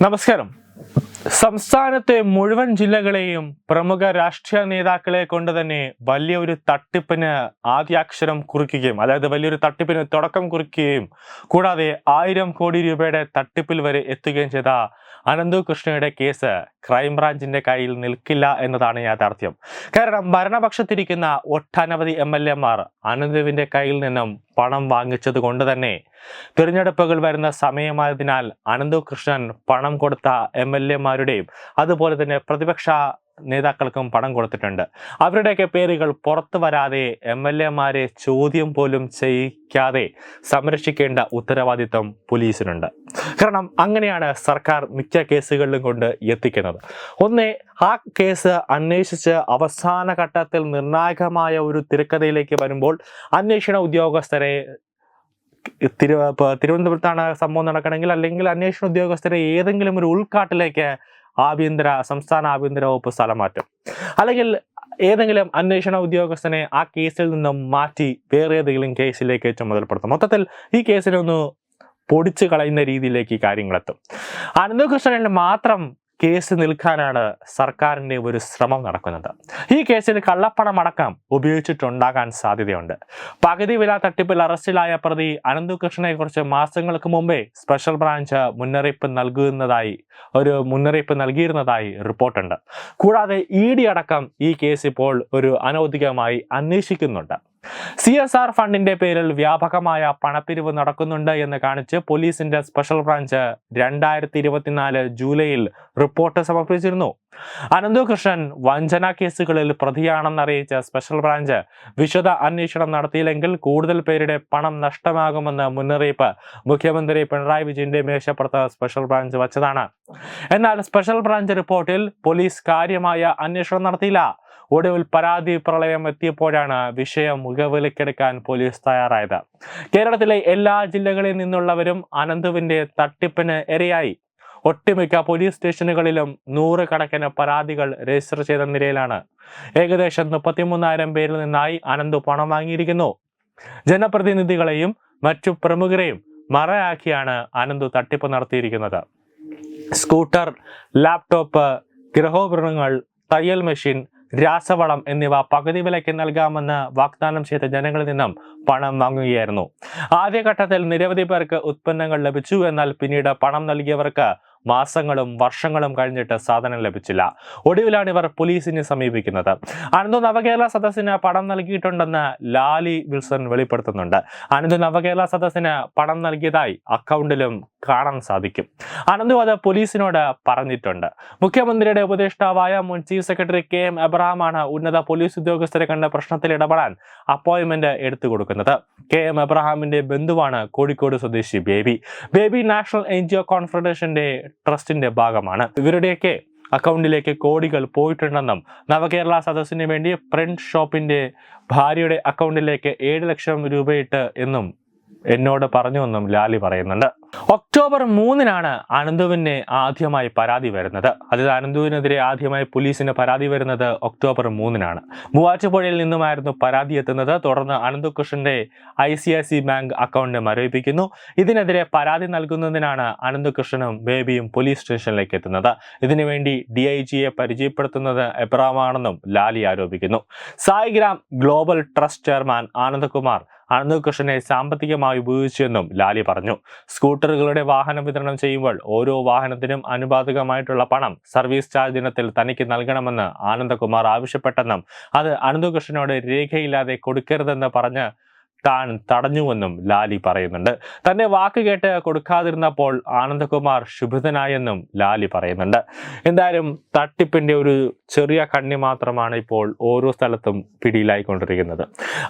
നമസ്കാരം. സംസ്ഥാനത്തെ മുഴുവൻ ജില്ലകളെയും പ്രമുഖ രാഷ്ട്രീയ നേതാക്കളെ കൊണ്ട് തന്നെ വലിയൊരു തട്ടിപ്പിന് ആദ്യാക്ഷരം കുറിക്കുകയും അതായത് വലിയൊരു തട്ടിപ്പിന് തുടക്കം കുറിക്കുകയും കൂടാതെ ആയിരം കോടി രൂപയുടെ തട്ടിപ്പിൽ വരെ എത്തുകയും ചെയ്ത അനന്തു കൃഷ്ണയുടെ കേസ് ക്രൈംബ്രാഞ്ചിന്റെ കയ്യിൽ നിൽക്കില്ല എന്നതാണ് യാഥാർത്ഥ്യം. കാരണം ഭരണപക്ഷത്തിരിക്കുന്ന ഒട്ടനവധി എം എൽ എമാർ അനന്തുവിന്റെ കയ്യിൽ നിന്നും പണം വാങ്ങിച്ചത് കൊണ്ട് തന്നെ തിരഞ്ഞെടുപ്പുകൾ വരുന്ന സമയമായതിനാൽ അനന്തു കൃഷ്ണൻ പണം കൊടുത്ത എം എൽ എമാരുടെയും അതുപോലെ തന്നെ പ്രതിപക്ഷ നേതാക്കൾക്കും പണം കൊടുത്തിട്ടുണ്ട്. അവരുടെയൊക്കെ പേരുകൾ പുറത്തു വരാതെ എം എൽ എമാരെ ചോദ്യം പോലും ചെയ്യിക്കാതെ സംരക്ഷിക്കേണ്ട ഉത്തരവാദിത്വം പോലീസിനുണ്ട്. കാരണം അങ്ങനെയാണ് സർക്കാർ മിക്ക കേസുകളിലും കൊണ്ട് എത്തിക്കുന്നത്. ഒന്ന് ആ കേസ് അന്വേഷിച്ച് അവസാന ഘട്ടത്തിൽ നിർണായകമായ ഒരു തിരക്കഥയിലേക്ക് വരുമ്പോൾ അന്വേഷണ ഉദ്യോഗസ്ഥരെ തിരു തിരുവനന്തപുരത്താണ് സംഭവം നടക്കണമെങ്കിൽ അല്ലെങ്കിൽ അന്വേഷണ ഉദ്യോഗസ്ഥരെ ഏതെങ്കിലും ഒരു ഉൾക്കാട്ടിലേക്ക് ആഭ്യന്തര സംസ്ഥാന ആഭ്യന്തര വകുപ്പ് സ്ഥലം മാറ്റും. അല്ലെങ്കിൽ ഏതെങ്കിലും അന്വേഷണ ഉദ്യോഗസ്ഥനെ ആ കേസിൽ നിന്നും മാറ്റി വേറെ ഏതെങ്കിലും കേസിലേക്ക് ചുമതലപ്പെടുത്തും. മൊത്തത്തിൽ ഈ കേസിനൊന്ന് പൊടിച്ചു കളയുന്ന രീതിയിലേക്ക് കാര്യങ്ങളെത്തും. അനന്തകൃഷ്ണനിൽ മാത്രം കേസ് നിൽക്കാനാണ് സർക്കാരിന്റെ ഒരു ശ്രമം നടക്കുന്നത്. ഈ കേസിൽ കള്ളപ്പണം അടക്കം ഉപയോഗിച്ചിട്ടുണ്ടാകാൻ സാധ്യതയുണ്ട്. പകുതി വില തട്ടിപ്പിൽ അറസ്റ്റിലായ പ്രതി അനന്തകൃഷ്ണനെ കുറിച്ച് മാസങ്ങൾക്ക് മുമ്പേ സ്പെഷ്യൽ ബ്രാഞ്ച് മുന്നറിയിപ്പ് നൽകുന്നതായി ഒരു മുന്നറിയിപ്പ് നൽകിയിരുന്നതായി റിപ്പോർട്ടുണ്ട്. കൂടാതെ ഇ ഡി അടക്കം ഈ കേസ് ഇപ്പോൾ ഒരു അനൗദ്യോഗികമായി അന്വേഷിക്കുന്നുണ്ട്. സി എസ് ആർ ഫണ്ടിന്റെ പേരിൽ വ്യാപകമായ പണപ്പിരിവ് നടക്കുന്നുണ്ട് എന്ന് കാണിച്ച് പോലീസിന്റെ സ്പെഷ്യൽ ബ്രാഞ്ച് രണ്ടായിരത്തി ഇരുപത്തിനാല് ജൂലൈയിൽ റിപ്പോർട്ട് സമർപ്പിച്ചിരുന്നു. അനന്തകൃഷ്ണൻ വഞ്ചന കേസുകളിൽ പ്രതിയാണെന്നറിയിച്ച സ്പെഷ്യൽ ബ്രാഞ്ച് വിശദ അന്വേഷണം നടത്തിയില്ലെങ്കിൽ കൂടുതൽ പേരുടെ പണം നഷ്ടമാകുമെന്ന് മുന്നറിയിപ്പ് മുഖ്യമന്ത്രി പിണറായി വിജയന്റെ മേശപ്പുറത്ത് സ്പെഷ്യൽ ബ്രാഞ്ച് വച്ചതാണ്. എന്നാൽ സ്പെഷ്യൽ ബ്രാഞ്ച് റിപ്പോർട്ടിൽ പോലീസ് കാര്യമായ അന്വേഷണം നടത്തിയില്ല. ഒടുവിൽ പരാതി പ്രളയം എത്തിയപ്പോഴാണ് വിഷയം മുഖവിലക്കെടുക്കാൻ പോലീസ് തയ്യാറായത്. കേരളത്തിലെ എല്ലാ ജില്ലകളിൽ നിന്നുള്ളവരും അനന്തുവിന്റെ തട്ടിപ്പിന് ഇരയായി. ഒട്ടുമിക്ക പോലീസ് സ്റ്റേഷനുകളിലും നൂറുകണക്കിന് പരാതികൾ രജിസ്റ്റർ ചെയ്ത നിലയിലാണ്. ഏകദേശം മുപ്പത്തിമൂന്നായിരം പേരിൽ നിന്നായി അനന്തു പണം വാങ്ങിയിരിക്കുന്നു. ജനപ്രതിനിധികളെയും മറ്റു പ്രമുഖരെയും മറയാക്കിയാണ് അനന്തു തട്ടിപ്പ് നടത്തിയിരിക്കുന്നത്. സ്കൂട്ടർ ലാപ്ടോപ്പ് ഗൃഹോപകരണങ്ങൾ തയ്യൽ മെഷീൻ രാസവളം എന്നിവ പകുതി വിലയ്ക്ക് നൽകാമെന്ന് വാഗ്ദാനം ചെയ്ത ജനങ്ങളിൽ നിന്നും പണം വാങ്ങുകയായിരുന്നു. ആദ്യഘട്ടത്തിൽ നിരവധി പേർക്ക് ഉത്പന്നങ്ങൾ ലഭിച്ചു. എന്നാൽ പിന്നീട് പണം നൽകിയവർക്ക് മാസങ്ങളും വർഷങ്ങളും കഴിഞ്ഞിട്ട് സാധനം ലഭിച്ചില്ല. ഒടുവിലാണ് ഇവർ പോലീസിനെ സമീപിക്കുന്നത്. അനന്തു നവകേരള സദസ്സിന് പണം നൽകിയിട്ടുണ്ടെന്ന് ലാലി വിൽസൺ വെളിപ്പെടുത്തുന്നുണ്ട്. അനന്തു നവകേരള സദസ്സിന് പണം നൽകിയതായി അക്കൗണ്ടിലും കാണാൻ സാധിക്കും. അനന്തു അത് പോലീസിനോട് പറഞ്ഞിട്ടുണ്ട്. മുഖ്യമന്ത്രിയുടെ ഉപദേഷ്ടാവായ മുൻ ചീഫ് സെക്രട്ടറി കെ എം എബ്രഹാമാണ് ഉന്നത പോലീസ് ഉദ്യോഗസ്ഥരെ കണ്ട പ്രശ്നത്തിൽ ഇടപെടാൻ അപ്പോയിന്റ്മെന്റ് എടുത്തു കൊടുക്കുന്നത്. കെ എം എബ്രഹാമിന്റെ ബന്ധുവാണ് കോഴിക്കോട് സ്വദേശി Baby. Baby national N G O കോൺഫെഡറേഷന്റെ ട്രസ്റ്റിന്റെ ഭാഗമാണ്. ഇവരുടെയൊക്കെ അക്കൗണ്ടിലേക്ക് കോടികൾ പോയിട്ടുണ്ടെന്നും നവകേരള സദസ്സിന് വേണ്ടി പ്രിന്റ് ഷോപ്പിന്റെ ഭാര്യയുടെ അക്കൗണ്ടിലേക്ക് ഏഴ് ലക്ഷം രൂപയിട്ട് എന്നും എന്നോട് പറഞ്ഞുവെന്നും ലാലി പറയുന്നുണ്ട്. ഒക്ടോബർ മൂന്നിനാണ് അനന്തുവിന് ആദ്യമായി പരാതി വരുന്നത്. അതായത് അനന്തുവിനെതിരെ ആദ്യമായി പോലീസിന് പരാതി വരുന്നത് ഒക്ടോബർ മൂന്നിനാണ്. മൂവാറ്റുപുഴയിൽ നിന്നുമായിരുന്നു പരാതി എത്തുന്നത്. തുടർന്ന് അനന്തകൃഷ്ണന്റെ I C I C bank account മരവിപ്പിക്കുന്നു. ഇതിനെതിരെ പരാതി നൽകുന്നതിനാണ് അനന്തകൃഷ്ണനും ബേബിയും പോലീസ് സ്റ്റേഷനിലേക്ക് എത്തുന്നത്. ഇതിനുവേണ്ടി ഡി ഐ ജിയെ പരിചയപ്പെടുത്തുന്നത് എബ്രാമാണെന്നും ലാലി ആരോപിക്കുന്നു. Saigram global trust chairman Anandakumar അനന്തകൃഷ്ണനെ സാമ്പത്തികമായി ഉപയോഗിച്ചുവെന്നും ലാലി പറഞ്ഞു. സ്കൂട്ടറുകളുടെ വാഹനം വിതരണം ചെയ്യുമ്പോൾ ഓരോ വാഹനത്തിനും അനുപാതികമായിട്ടുള്ള പണം സർവീസ് ചാർജ് ഇനത്തിൽ തനിക്ക് നൽകണമെന്ന് ആനന്ദകുമാർ ആവശ്യപ്പെട്ടെന്നും അത് അനന്തകൃഷ്ണനോട് രേഖയില്ലാതെ കൊടുക്കരുതെന്ന് പറഞ്ഞ് താൻ തടഞ്ഞുവെന്നും ലാലി പറയുന്നുണ്ട്. തന്റെ വാക്ക് കേട്ട് കൊടുക്കാതിരുന്നപ്പോൾ ആനന്ദകുമാർ ശുഭിതനായെന്നും ലാലി പറയുന്നുണ്ട്. എന്തായാലും തട്ടിപ്പിന്റെ ഒരു ചെറിയ കണ്ണി മാത്രമാണ് ഇപ്പോൾ ഓരോ സ്ഥലത്തും പിടിയിലായിക്കൊണ്ടിരിക്കുന്നത്.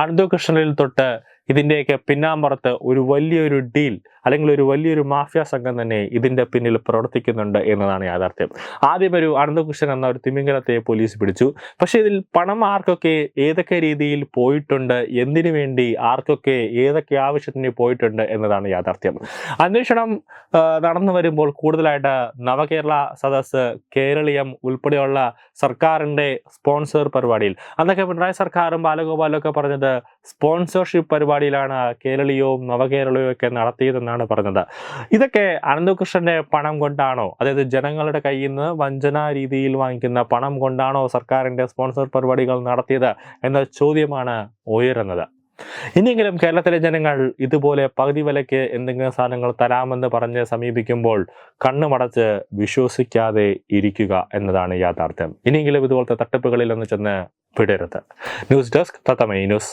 അനന്തകൃഷ്ണനിൽ തൊട്ട് ഇതിന്റെയൊക്കെ പിന്നാമ്പുറത്ത് ഒരു വലിയൊരു ഡീൽ അല്ലെങ്കിൽ ഒരു വലിയൊരു മാഫിയ സംഘം തന്നെ ഇതിന്റെ പിന്നിൽ പ്രവർത്തിക്കുന്നുണ്ട് എന്നതാണ് യാഥാർത്ഥ്യം. ആദ്യം ഒരു അനന്തകൃഷ്ണൻ എന്ന ഒരു തിമിംഗലത്തെ പോലീസ് പിടിച്ചു. പക്ഷേ ഇതിൽ പണം ആർക്കൊക്കെ ഏതൊക്കെ രീതിയിൽ പോയിട്ടുണ്ട്? എന്തിനു വേണ്ടി ആർക്കൊക്കെ ഏതൊക്കെ ആവശ്യത്തിന് പോയിട്ടുണ്ട് എന്നതാണ് യാഥാർത്ഥ്യം. അന്വേഷണം നടന്നു വരുമ്പോൾ കൂടുതലായിട്ട് നവകേരള സദസ് കേരളീയം ഉൾപ്പെടെയുള്ള സർക്കാരിന്റെ സ്പോൺസർ പരിപാടിയിൽ. അന്നൊക്കെ പിണറായി സർക്കാരും ബാലഗോപാലും ഒക്കെ പറഞ്ഞത് സ്പോൺസർഷിപ്പ് പരിപാടിയിലാണ് കേരളീയവും നവകേരളവും ഒക്കെ നടത്തിയതെന്നാണ് പറഞ്ഞത്. ഇതൊക്കെ അനന്തകൃഷ്ണന്റെ പണം കൊണ്ടാണോ? അതായത് ജനങ്ങളുടെ കയ്യിൽ നിന്ന് വഞ്ചന രീതിയിൽ വാങ്ങിക്കുന്ന പണം കൊണ്ടാണോ സർക്കാരിന്റെ സ്പോൺസർ പരിപാടികൾ നടത്തിയത് എന്ന ചോദ്യമാണ് ഉയരുന്നത്. ഇനിയെങ്കിലും കേരളത്തിലെ ജനങ്ങൾ ഇതുപോലെ പകുതി വിലയ്ക്ക് എന്തെങ്കിലും സാധനങ്ങൾ തരാമെന്ന് പറഞ്ഞ് സമീപിക്കുമ്പോൾ കണ്ണുമടച്ച് വിശ്വസിക്കാതെ ഇരിക്കുക എന്നതാണ് യാഥാർത്ഥ്യം. ഇനിയെങ്കിലും ഇതുപോലത്തെ തട്ടിപ്പുകളിൽ ഒന്ന് ചെന്ന് വിടരുത് news desk Tattamai news.